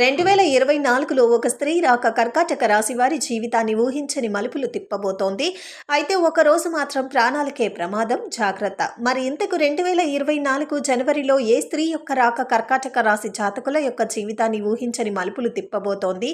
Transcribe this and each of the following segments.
రెండు వేల ఇరవై నాలుగులో ఒక స్త్రీ రాక కర్కాటక రాశి వారి జీవితాన్ని ఊహించని మలుపులు తిప్పబోతోంది. అయితే ఒక రోజు మాత్రం ప్రాణాలకే ప్రమాదం జాగ్రత్త. మరి ఇంతకు రెండు వేల ఇరవై నాలుగు జనవరిలో ఏ స్త్రీ యొక్క రాక కర్కాటక రాశి జాతకుల యొక్క జీవితాన్ని ఊహించని మలుపులు తిప్పబోతోంది?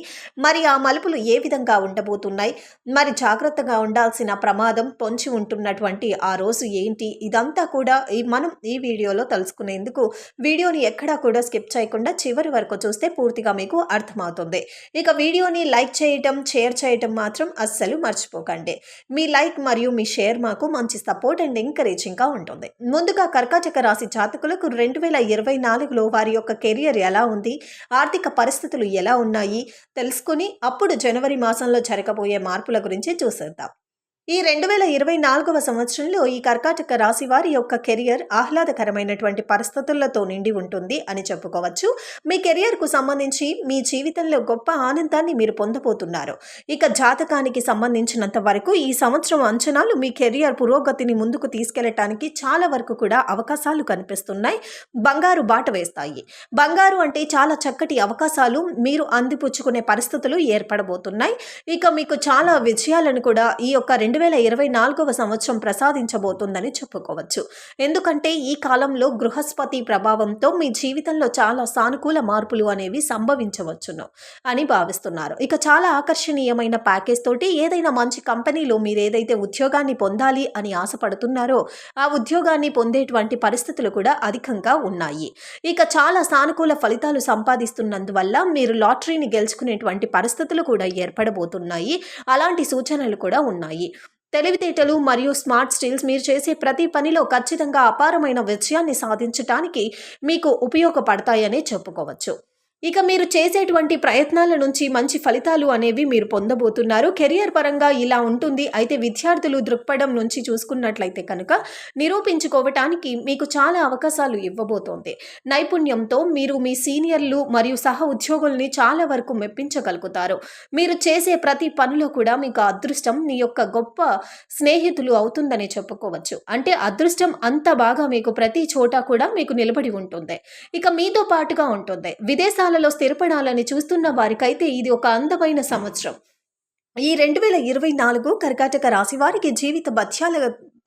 మరి ఆ మలుపులు ఏ విధంగా ఉండబోతున్నాయి? మరి జాగ్రత్తగా ఉండాల్సిన ప్రమాదం పొంచి ఉంటున్నటువంటి ఆ రోజు ఏంటి? ఇదంతా కూడా ఈ మనం ఈ వీడియోలో తెలుసుకునేందుకు వీడియోని ఎక్కడా కూడా స్కిప్ చేయకుండా చివరి వరకు చూస్తే పూర్తిగా మీకు అర్థమవుతుంది. ఇక వీడియోని లైక్ చేయటం షేర్ చేయటం మాత్రం అస్సలు మర్చిపోకండి. మీ లైక్ మరియు మీ షేర్ మాకు మంచి సపోర్ట్ అండ్ ఎంకరేజింగ్గా ఉంటుంది. ముందుగా కర్కాటక రాశి జాతకులకు రెండు వేల ఇరవై నాలుగులో వారి యొక్క కెరియర్ ఎలా ఉంది? ఆర్థిక పరిస్థితులు ఎలా ఉన్నాయి? తెలుసుకుని అప్పుడు జనవరి మాసంలో జరగబోయే మార్పుల గురించి చూసేద్దాం. ఈ రెండు వేల ఇరవై నాలుగవ సంవత్సరంలో ఈ కర్కాటక రాశి వారి యొక్క కెరియర్ ఆహ్లాదకరమైనటువంటి పరిస్థితులతో నిండి ఉంటుంది అని చెప్పుకోవచ్చు. మీ కెరియర్కు సంబంధించి మీ జీవితంలో గొప్ప ఆనందాన్ని మీరు పొందబోతున్నారు. ఇక జాతకానికి సంబంధించినంత వరకు ఈ సంవత్సరం అంచనాలు మీ కెరియర్ పురోగతిని ముందుకు తీసుకెళ్ళటానికి చాలా వరకు కూడా అవకాశాలు కనిపిస్తున్నాయి. బంగారు బాట వేస్తాయి. బంగారు అంటే చాలా చక్కటి అవకాశాలు మీరు అందిపుచ్చుకునే పరిస్థితులు ఏర్పడబోతున్నాయి. ఇక మీకు చాలా విజయాలను కూడా ఈ యొక్క రెండు వేల ఇరవై నాలుగవ సంవత్సరం ప్రసాదించబోతుందని చెప్పుకోవచ్చు. ఎందుకంటే ఈ కాలంలో గృహస్పతి ప్రభావంతో మీ జీవితంలో చాలా సానుకూల మార్పులు అనేవి సంభవించవచ్చును అని భావిస్తున్నారు. ఇక చాలా ఆకర్షణీయమైన ప్యాకేజ్ తోటి ఏదైనా మంచి కంపెనీలో మీరు ఏదైతే ఉద్యోగాన్ని పొందాలి అని ఆశపడుతున్నారో ఆ ఉద్యోగాన్ని పొందేటువంటి పరిస్థితులు కూడా అధికంగా ఉన్నాయి. ఇక చాలా సానుకూల ఫలితాలు సంపాదిస్తున్నందువల్ల మీరు లాటరీని గెలుచుకునేటువంటి పరిస్థితులు కూడా ఏర్పడబోతున్నాయి. అలాంటి సూచనలు కూడా ఉన్నాయి. తెలివితేటలు మరియు స్మార్ట్ స్టీల్స్ మీరు చేసే ప్రతి పనిలో ఖచ్చితంగా అపారమైన విజయాన్ని సాధించటానికి మీకు ఉపయోగపడతాయనే చెప్పుకోవచ్చు. ఇక మీరు చేసేటువంటి ప్రయత్నాల నుంచి మంచి ఫలితాలు అనేవి మీరు పొందబోతున్నారు. కెరియర్ పరంగా ఇలా ఉంటుంది. అయితే విద్యార్థులు దృక్పథం నుంచి చూసుకున్నట్లయితే కనుక నిరూపించుకోవటానికి మీకు చాలా అవకాశాలు ఇవ్వబోతోంది. నైపుణ్యంతో మీరు మీ సీనియర్లు మరియు సహ ఉద్యోగుల్ని చాలా వరకు మెప్పించగలుగుతారు. మీరు చేసే ప్రతి పనిలో కూడా మీకు అదృష్టం మీ యొక్క గొప్ప స్నేహితులు అవుతుందని చెప్పుకోవచ్చు. అంటే అదృష్టం అంత బాగా మీకు ప్రతి చోట కూడా మీకు నిలబడి ఉంటుంది. ఇక మీతో పాటుగా ఉంటుంది. విదేశాలలో స్థిరపడాలని చూస్తున్న వారికైతే ఇది ఒక అందమైన సంవత్సరం. ఈ రెండు వేల ఇరవై నాలుగు కర్కాటక రాశి వారికి జీవిత బత్యాల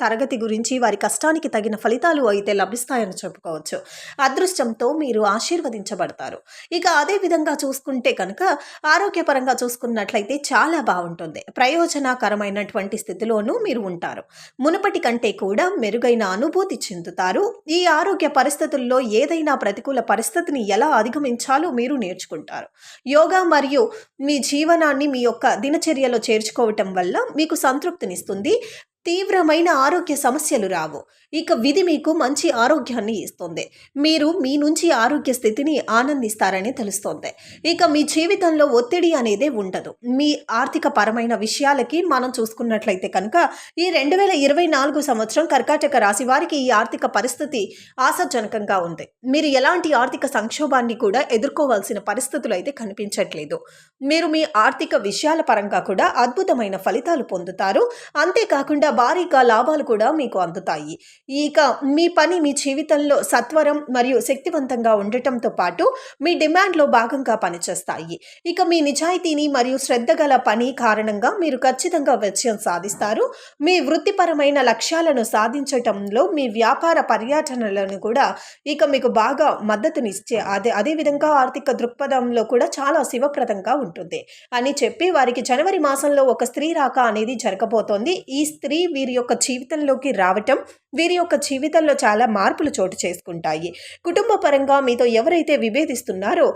తరగతి గురించి వారి కష్టానికి తగిన ఫలితాలు అయితే లభిస్తాయని చెప్పుకోవచ్చు. అదృష్టంతో మీరు ఆశీర్వదించబడతారు. ఇక అదే విధంగా చూసుకుంటే కనుక ఆరోగ్యపరంగా చూసుకున్నట్లయితే చాలా బాగుంటుంది. ప్రయోజనకరమైనటువంటి స్థితిలోనూ మీరు ఉంటారు. మునుపటి కంటే కూడా మెరుగైన అనుభూతి చెందుతారు. ఈ ఆరోగ్య పరిస్థితుల్లో ఏదైనా ప్రతికూల పరిస్థితిని ఎలా అధిగమించాలో మీరు నేర్చుకుంటారు. యోగా మరియు మీ జీవనాన్ని మీ యొక్క దినచర్యలో చేర్చుకోవటం వల్ల మీకు సంతృప్తినిస్తుంది. తీవ్రమైన ఆరోగ్య సమస్యలు రావు. ఇక విధి మీకు మంచి ఆరోగ్యాన్ని ఇస్తుంది. మీరు మీ నుంచి ఆరోగ్య స్థితిని ఆనందిస్తారని తెలుస్తోంది. ఇక మీ జీవితంలో ఒత్తిడి అనేది ఉండదు. మీ ఆర్థిక పరమైన విషయాలకి మనం చూసుకున్నట్లయితే కనుక ఈ రెండు వేల ఇరవై నాలుగు సంవత్సరం కర్కాటక రాశి వారికి ఈ ఆర్థిక పరిస్థితి ఆశాజనకంగా ఉంది. మీరు ఎలాంటి ఆర్థిక సంక్షోభాన్ని కూడా ఎదుర్కోవాల్సిన పరిస్థితులు అయితే కనిపించట్లేదు. మీరు మీ ఆర్థిక విషయాల పరంగా కూడా అద్భుతమైన ఫలితాలు పొందుతారు. అంతేకాకుండా భారీగా లాభాలు కూడా మీకు అందుతాయి. ఇక మీ పని మీ జీవితంలో సత్వరం మరియు శక్తివంతంగా ఉండటంతో పాటు మీ డిమాండ్లో భాగంగా పనిచేస్తాయి. ఇక మీ నిజాయితీని మరియు శ్రద్ధ గల పని కారణంగా మీరు ఖచ్చితంగా విజయం సాధిస్తారు. మీ వృత్తిపరమైన లక్ష్యాలను సాధించటంలో మీ వ్యాపార పర్యటనలను కూడా ఇక మీకు బాగా మద్దతునిచ్చే అదే అదేవిధంగా ఆర్థిక దృక్పథంలో కూడా చాలా శివప్రదంగా ఉంటుంది. అని చెప్పి వారికి జనవరి మాసంలో ఒక స్త్రీ రాక అనేది జరగబోతోంది. ఈ స్త్రీ వీరి యొక్క జీవితంలోకి రావటం వీరి యొక్క జీవితంలో చాలా మార్పులు చోటు చేసుకుంటాయి. కుటుంబ పరంగా మీతో ఎవరైతే విభేదిస్తున్నారో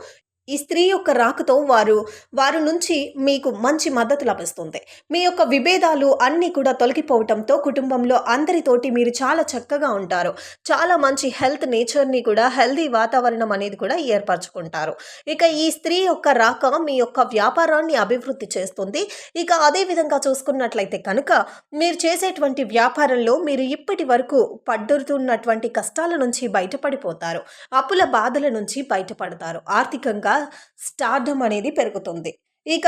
ఈ స్త్రీ యొక్క రాకతో వారు వారి నుంచి మీకు మంచి మద్దతు లభిస్తుంది. మీ యొక్క విభేదాలు అన్నీ కూడా తొలగిపోవటంతో కుటుంబంలో అందరితోటి మీరు చాలా చక్కగా ఉంటారు. చాలా మంచి హెల్త్ నేచర్ని కూడా హెల్దీ వాతావరణం అనేది కూడా ఏర్పరచుకుంటారు. ఇక ఈ స్త్రీ యొక్క రాక మీ యొక్క వ్యాపారాన్ని అభివృద్ధి చేస్తుంది. ఇక అదే విధంగా చూసుకున్నట్లయితే కనుక మీరు చేసేటువంటి వ్యాపారంలో మీరు ఇప్పటి వరకు పడ్డుతున్నటువంటి కష్టాల నుంచి బయటపడిపోతారు. అప్పుల బాధల నుంచి బయటపడతారు. ఆర్థికంగా స్టార్డమ్ అనేది పెరుగుతుంది. ఇక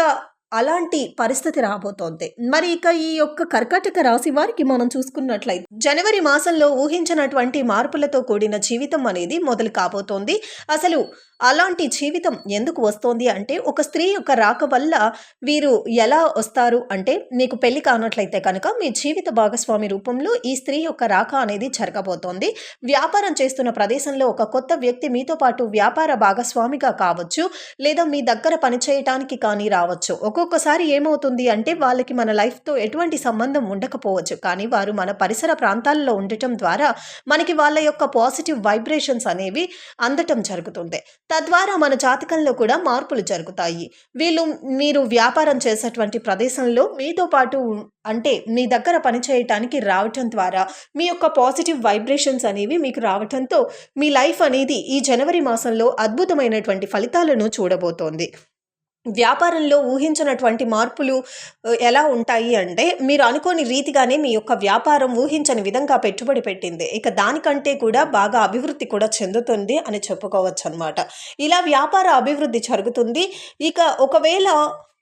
అలాంటి పరిస్థితి రాబోతోంది. మరి ఇక ఈ యొక్క కర్కాటక రాశి వారికి మనం చూసుకున్నట్లయితే జనవరి మాసంలో ఊహించినటువంటి మార్పులతో కూడిన జీవితం అనేది మొదలు కాబోతోంది. అసలు అలాంటి జీవితం ఎందుకు వస్తోంది అంటే ఒక స్త్రీ యొక్క రాక వల్ల వీరు ఎలా వస్తారు అంటే మీకు పెళ్ళి కానట్లయితే కనుక మీ జీవిత భాగస్వామి రూపంలో ఈ స్త్రీ యొక్క రాక అనేది జరగబోతోంది. వ్యాపారం చేస్తున్న ప్రదేశంలో ఒక కొత్త వ్యక్తి మీతో పాటు వ్యాపార భాగస్వామిగా కావచ్చు లేదా మీ దగ్గర పనిచేయటానికి కానీ రావచ్చు. ఒక్కొక్కసారి ఏమవుతుంది అంటే వాళ్ళకి మన లైఫ్తో ఎటువంటి సంబంధం ఉండకపోవచ్చు. కానీ వారు మన పరిసర ప్రాంతాల్లో ఉండటం ద్వారా మనకి వాళ్ళ యొక్క పాజిటివ్ వైబ్రేషన్స్ అనేవి అందటం జరుగుతుంది తద్వారా మన జాతకంలో కూడా మార్పులు జరుగుతాయి. వీళ్ళు మీరు వ్యాపారం చేసేటువంటి ప్రదేశంలో మీతో పాటు అంటే మీ దగ్గర పనిచేయటానికి రావటం ద్వారా మీ యొక్క పాజిటివ్ వైబ్రేషన్స్ అనేవి మీకు రావటంతో మీ లైఫ్ అనేది ఈ జనవరి మాసంలో అద్భుతమైనటువంటి ఫలితాలను చూడబోతోంది. వ్యాపారంలో ఊహించినటువంటి మార్పులు ఎలా ఉంటాయి అంటే మీరు అనుకోని రీతిగానే మీ యొక్క వ్యాపారం ఊహించని విధంగా పెట్టుబడి పెట్టింది. ఇక దానికంటే కూడా బాగా అభివృద్ధి కూడా చెందుతుంది అని చెప్పుకోవచ్చు అనమాట ఇలా వ్యాపార అభివృద్ధి జరుగుతుంది. ఇక ఒకవేళ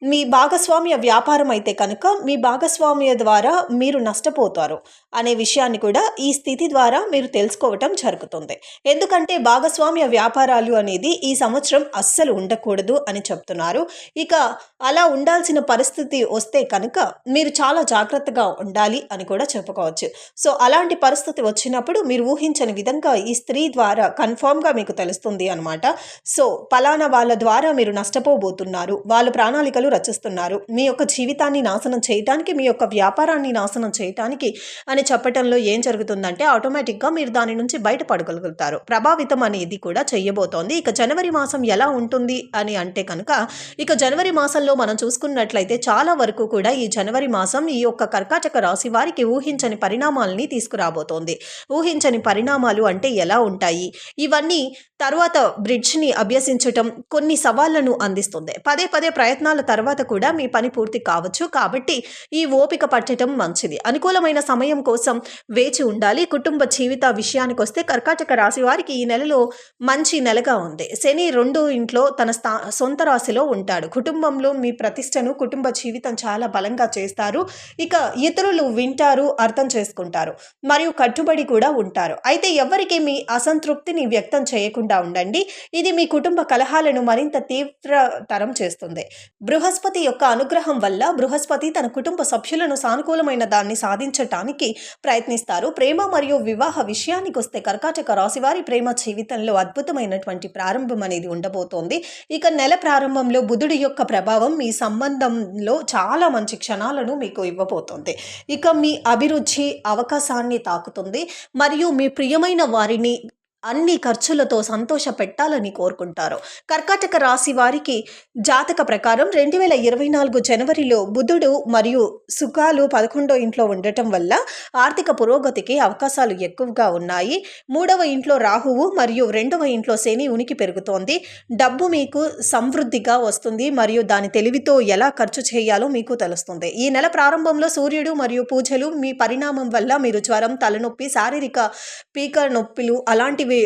మీ భాగస్వామ్య వ్యాపారం అయితే కనుక మీ భాగస్వామ్య ద్వారా మీరు నష్టపోతారు అనే విషయాన్ని కూడా ఈ స్థితి ద్వారా మీరు తెలుసుకోవటం జరుగుతుంది. ఎందుకంటే భాగస్వామ్య వ్యాపారాలు అనేది ఈ సంవత్సరం అస్సలు ఉండకూడదు అని చెప్తున్నారు. ఇక అలా ఉండాల్సిన పరిస్థితి వస్తే కనుక మీరు చాలా జాగ్రత్తగా ఉండాలి అని కూడా చెప్పుకోవచ్చు. సో అలాంటి పరిస్థితి వచ్చినప్పుడు మీరు ఊహించని విధంగా ఈ స్త్రీ ద్వారా కన్ఫామ్గా మీకు తెలుస్తుంది అనమాట సో పలానా వాళ్ళ ద్వారా మీరు నష్టపోబోతున్నారు. వాళ్ళ ప్రణాళికలు రచిస్తున్నారు. మీ యొక్క జీవితాన్ని నాశనం చేయటానికి మీ యొక్క వ్యాపారాన్ని నాశనం చేయటానికి అని చెప్పటంలో ఏం జరుగుతుందంటే ఆటోమేటిక్గా మీరు దాని నుంచి బయటపడగలుగుతారు. ప్రభావితం అనేది కూడా చేయబోతోంది ఇక జనవరి మాసం ఎలా ఉంటుంది అని అంటే కనుక ఇక జనవరి మాసంలో మనం చూసుకున్నట్లయితే చాలా వరకు కూడా ఈ జనవరి మాసం ఈ యొక్క కర్కాటక రాశి వారికి ఊహించని పరిణామాలని తీసుకురాబోతోంది. ఊహించని పరిణామాలు అంటే ఎలా ఉంటాయి? ఇవన్నీ తర్వాత బ్రిడ్జ్ని అభ్యసించటం కొన్ని సవాళ్ళను అందిస్తుంది. పదే పదే ప్రయత్నాల తర్వాత కూడా మీ పని పూర్తి కావచ్చు. కాబట్టి ఈ ఓపిక పట్టడం మంచిది. అనుకూలమైన సమయం కోసం వేచి ఉండాలి. కుటుంబ జీవిత విషయానికి వస్తే కర్కాటక రాశి వారికి ఈ నెలలో మంచి నెలగా ఉంది. శని రెండు ఇంట్లో తన స్థా సొంత రాశిలో ఉంటాడు. కుటుంబంలో మీ ప్రతిష్టను కుటుంబ జీవితం చాలా బలంగా చేస్తారు. ఇక ఇతరులు వింటారు అర్థం చేసుకుంటారు. మరియు కట్టుబడి కూడా ఉంటారు. అయితే ఎవరికి మీ అసంతృప్తిని వ్యక్తం చేయకుండా ఉండండి. ఇది మీ కుటుంబ కలహాలను మరింత తీవ్రతరం చేస్తుంది. బృహస్పతి యొక్క అనుగ్రహం వల్ల బృహస్పతి తన కుటుంబ సభ్యులను సానుకూలమైన దాన్ని సాధించటానికి ప్రయత్నిస్తారు. ప్రేమ మరియు వివాహ విషయానికి వస్తే కర్కాటక రాశి వారి ప్రేమ జీవితంలో అద్భుతమైనటువంటి ప్రారంభం అనేది ఉండబోతోంది. ఇక నెల ప్రారంభంలో బుధుడి యొక్క ప్రభావం మీ సంబంధంలో చాలా మంచి క్షణాలను మీకు ఇవ్వబోతోంది. ఇక మీ అభిరుచి అవకాశాన్ని తాకుతుంది. మరియు మీ ప్రియమైన వారిని అన్ని ఖర్చులతో సంతోష పెట్టాలని కోరుకుంటారు. కర్కాటక రాశి వారికి జాతక ప్రకారం రెండు వేల ఇరవై నాలుగు జనవరిలో బుధుడు మరియు సుఖాలు పదకొండో ఇంట్లో ఉండటం వల్ల ఆర్థిక పురోగతికి అవకాశాలు ఎక్కువగా ఉన్నాయి. మూడవ ఇంట్లో రాహువు మరియు రెండవ ఇంట్లో శని ఉనికి పెరుగుతోంది. డబ్బు మీకు సమృద్ధిగా వస్తుంది మరియు దాని తెలివితో ఎలా ఖర్చు చేయాలో మీకు తెలుస్తుంది. ఈ నెల ప్రారంభంలో సూర్యుడు మరియు పూజలు మీ పరిణామం వల్ల మీరు జ్వరం తలనొప్పి శారీరక పీక నొప్పులు అలాంటివి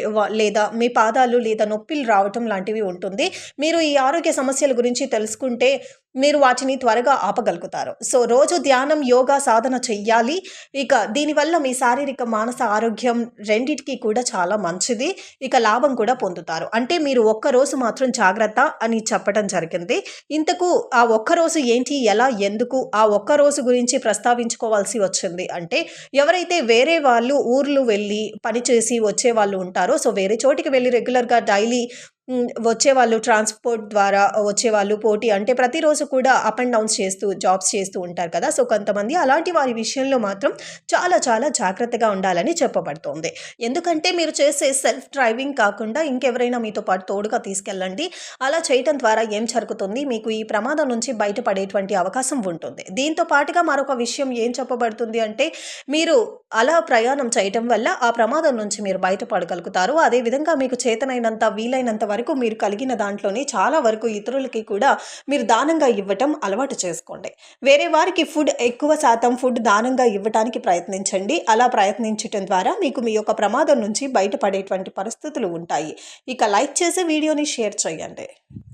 లేదా మీ పాదాలు లేదా నొప్పిలు రావటం లాంటివి ఉంటుంది. మీరు ఈ ఆరోగ్య సమస్యల గురించి తెలుసుకుంటే మీరు వాటిని త్వరగా ఆపగలుగుతారు. సో రోజు ధ్యానం యోగా సాధన చెయ్యాలి. ఇక దీనివల్ల మీ శారీరక మానస ఆరోగ్యం రెండింటికి కూడా చాలా మంచిది. ఇక లాభం కూడా పొందుతారు. అంటే మీరు ఒక్క రోజు మాత్రం జాగ్రత్త అని చెప్పడం జరిగింది. ఇంతకు ఆ ఒక్క రోజు ఏంటి ఎలా ఎందుకు ఆ ఒక్క రోజు గురించి ప్రస్తావించుకోవాల్సి వచ్చింది అంటే ఎవరైతే వేరే వాళ్ళు ఊర్లు వెళ్ళి పనిచేసి వచ్చే వాళ్ళు ఉంటారో సో వేరే చోటికి వెళ్ళి రెగ్యులర్గా డైలీ వచ్చేవాళ్ళు ట్రాన్స్పోర్ట్ ద్వారా వచ్చేవాళ్ళు పోటీ అంటే ప్రతిరోజు కూడా అప్ అండ్ డౌన్స్ చేస్తూ జాబ్స్ చేస్తూ ఉంటారు కదా. సో కొంతమంది అలాంటి వారి విషయంలో మాత్రం చాలా చాలా జాగ్రత్తగా ఉండాలని చెప్పబడుతోంది. ఎందుకంటే మీరు చేసే సెల్ఫ్ డ్రైవింగ్ కాకుండా ఇంకెవరైనా మీతో పాటు తోడుగా తీసుకెళ్ళండి. అలా చేయటం ద్వారా ఏం జరుగుతుంది? మీకు ఈ ప్రమాదం నుంచి బయటపడేటువంటి అవకాశం ఉంటుంది. దీంతో పాటుగా మరొక విషయం ఏం చెప్పబడుతుంది అంటే మీరు అలా ప్రయాణం చేయటం వల్ల ఆ ప్రమాదం నుంచి మీరు బయటపడగలుగుతారు. అదేవిధంగా మీకు చేతనైనంత వీలైనంత వరకు వరకు మీరు కలిగిన దాంట్లోనే చాలా వరకు ఇతరులకి కూడా మీరు దానంగా ఇవ్వటం అలవాటు చేసుకోండి. వేరే వారికి ఫుడ్ ఎక్కువ శాతం ఫుడ్ దానంగా ఇవ్వటానికి ప్రయత్నించండి. అలా ప్రయత్నించటం ద్వారా మీకు మీ యొక్క ప్రమాదం నుంచి బయటపడేటువంటి పరిస్థితులు ఉంటాయి. ఇక లైక్ చేసి వీడియోని షేర్ చేయండి.